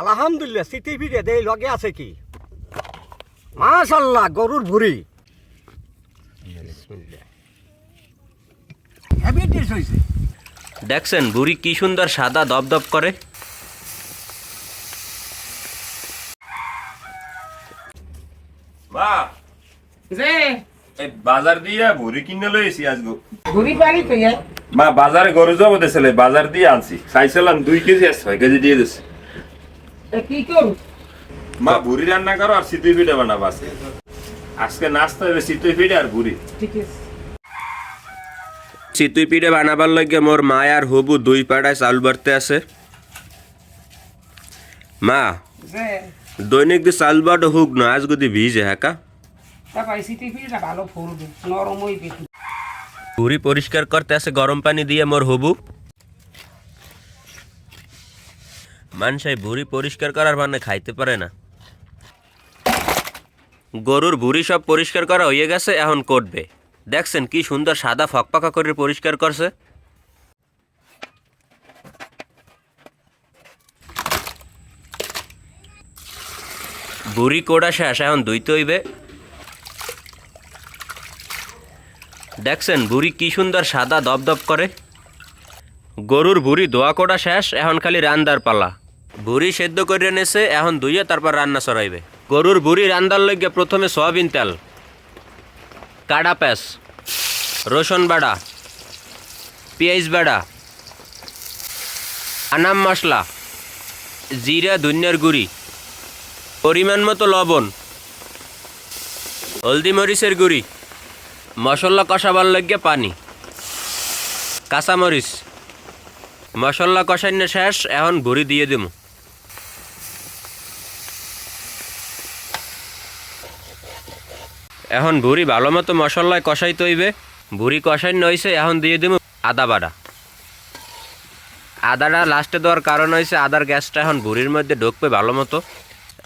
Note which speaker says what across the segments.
Speaker 1: আলহামদুলিল্লাহ সিটি ফিরে দেই লগে আছে কি? মাশাল্লাহ গরুর ভুড়ি।
Speaker 2: দেখছেন বুড়ি কি সুন্দর সাদা দপদপ করে।
Speaker 3: মা
Speaker 4: যে।
Speaker 3: এই বাজার দিয়া ভুরি কিনে লইছি আজ গো
Speaker 4: পারি তো
Speaker 3: মা বাজারে গরু যাব দেছিলে বাজার দিয়ে আনছি। চাইছিলাম দুই কেজি আর ছয় কেজি দিয়ে দিছে।
Speaker 4: কি করু?
Speaker 3: মা ভুরি রান্না করো আর সিতুই পিঠা বানাবো আজকে। আজকে নাস্তা হবে সিতুই পিঠা আর ভুরি
Speaker 4: ঠিক আছে।
Speaker 2: চিতুই পিঠে বানাবার লাগে মোর মা আর হবু দুই পাড়ায় চাউল বাড়তে আছে। মা দৈনিক দি চাউল বাড়ো হুক না আজ যদি ভিজে হ্যাঁ কা?
Speaker 4: ভালো ফুলবে নরম হইবে। একটু।
Speaker 2: ভুড়ি পরিষ্কার করতে আছে গরম পানি দিয়ে মোর হবু। মানুষাই ভুড়ি পরিষ্কার করার মানে খাইতে পারে না। গরুর ভুড়ি সব পরিষ্কার করা হয়ে গেছে, এখন করবে। দেখছেন কি সুন্দর সাদা ফকফকা করে পরিষ্কার করছে। বুড়ি কোড়া শেষ, এখন দুইতে হইবে। দেখছেন বুড়ি কি সুন্দর সাদা দপদপ করে। গরুর বুড়ি দোয়া কোড়া শেষ, এখন খালি রান্দার পালা। বুড়ি সেদ্ধ করে নেছে এখন ধুইয়ে তারপর রান্না চড়াইবে গরুর বুড়ি রান্দার লইগে প্রথমে সয়াবিন তেল, কাডা প্যাস রসুন বাড়া, পেঁয়াজ বাড়া, আনাম মশলা, জিরা, ধনিয়ার গুঁড়ি, পরিমাণ মতো লবণ, হলদি মরিচের গুঁড়ি, মশলা কষাবার লাগিয়ে পানি, কাঁচামরিচ। মশলা কষাইনে শেষ, এখন ভুড়ি দিয়ে দিমু। এখন ভুড়ি ভালো মতো মশলায় কষাই তৈবে ভুড়ি কষাই নইছে এখন দিয়ে দিমু আদা বাড়া আদাটা লাস্টে দেওয়ার কারণ হয়েছে আদার গ্যাসটা এখন ভুড়ির মধ্যে ঢুকবে ভালো মতো।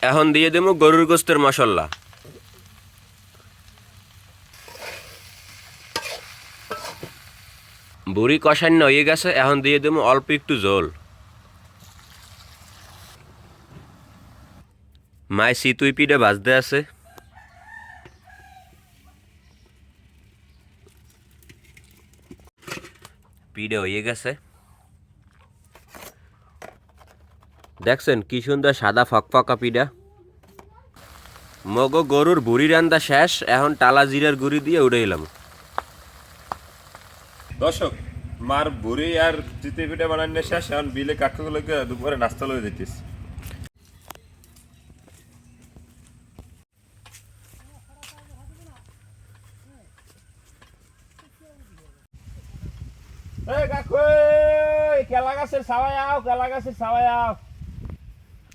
Speaker 2: এখন দিয়ে দেবো গরুর গোস্তের মশলা। বুড়ি কষান্য হয়ে গেছে, এখন দিয়ে দেবো অল্প একটু জল মায় সিতুই পিঠে বাজতে আছে। পিঠে হয়ে গেছে। দেখছেন কি সুন্দর সাদা ফকফকা পিড়া মগো গরুর বুড়ি রান্দা শেষ, এখন টালা জিরার গুড়ি দিয়ে উড়ে এলাম।
Speaker 3: দর্শক, মার ভুড়ি আর জিতে পিঠা বানানো শেষ, এখন বিলে কাকুগুলোকে দুপুরে নাস্তা লয়ে দিতেছি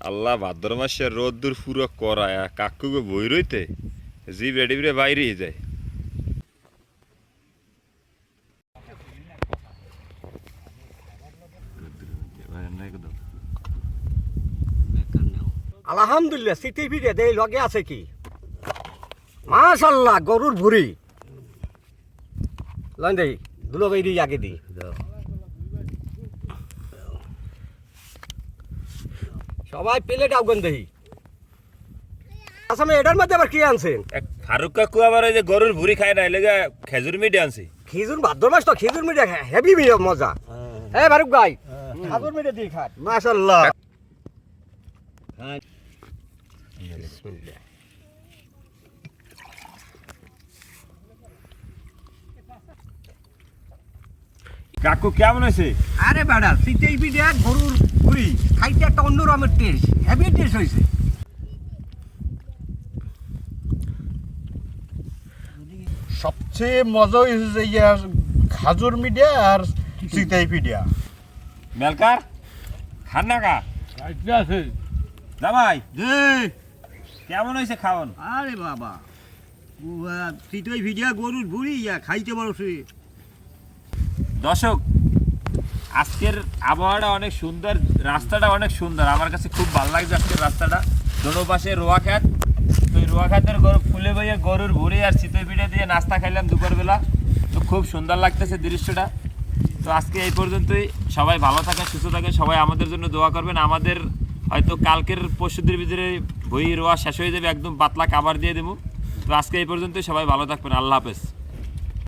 Speaker 3: আল্লাহ ভাদ্র মাসের রোদ্দুর পুরো করায় কাকুকে বই রইতে? জিব রেডি বেড়ে বাইরে যায়।
Speaker 1: আলহামদুলিল্লাহ সিটি ফিরে দেই লগে আছে কি? মাশাল্লাহ গরুর ভুড়ি। লন দেই। দুলো বাই দিই আগে দিই। সবাই প্লেট আউগন দেই আসামে এটার মধ্যে আবার কি আনছেন
Speaker 3: ফারুক কাকু আবার ওই যে গরুর ভুড়ি খায় না এলাকা খেজুর মিটে আনছি।
Speaker 1: খিজুর ভাদ্র মাস তো খিজুর মিঠে হেভি মিঠে মজা। হ্যাঁ। ফারুক ভাই খাজুর মিঠে দিয়ে খান মাশাল্লাহ
Speaker 3: কাকু কেমন হয়েছে?
Speaker 1: আরে বেড়া সিটেই পিঠে গরুর ভুড়ি খাইতে একটা অন্য রকমের টেস্ট হেভি টেস্ট হয়েছে।
Speaker 5: সবচেয়ে মজা হয়েছে যে ইয়ার খাজুর মিডিয়া আর চিতাই পিডিয়া
Speaker 3: মেলকার খান না কা জামাই কেমন হয়েছে খাওয়ান?
Speaker 1: আরে বাবা সিটেই ভিডিয়া গরুর ভুড়ি ইয়া খাইতে বড় সে।
Speaker 3: দর্শক, আজকের আবহাওয়াটা অনেক সুন্দর, রাস্তাটা অনেক সুন্দর। আমার কাছে খুব ভালো লাগছে আজকের রাস্তাটা। দোনো পাশে রোয়া তো এই রোয়া গরু ফুলে বইয়ে গরুর ভুড়ি আর শীতের পিঠে দিয়ে নাস্তা খাইলাম দুপুরবেলা। তো খুব সুন্দর লাগতেছে দৃশ্যটা। তো আজকে এই পর্যন্তই। সবাই ভালো থাকেন, সুস্থ থাকেন, সবাই আমাদের জন্য দোয়া করবেন। আমাদের হয়তো কালকের পরশুদের ভিতরে বই রোয়া শেষ হয়ে যাবে, একদম পাতলা কাবার দিয়ে দেবো। তো আজকে এই পর্যন্তই। সবাই ভালো থাকবেন। আল্লাহ হাফেজ।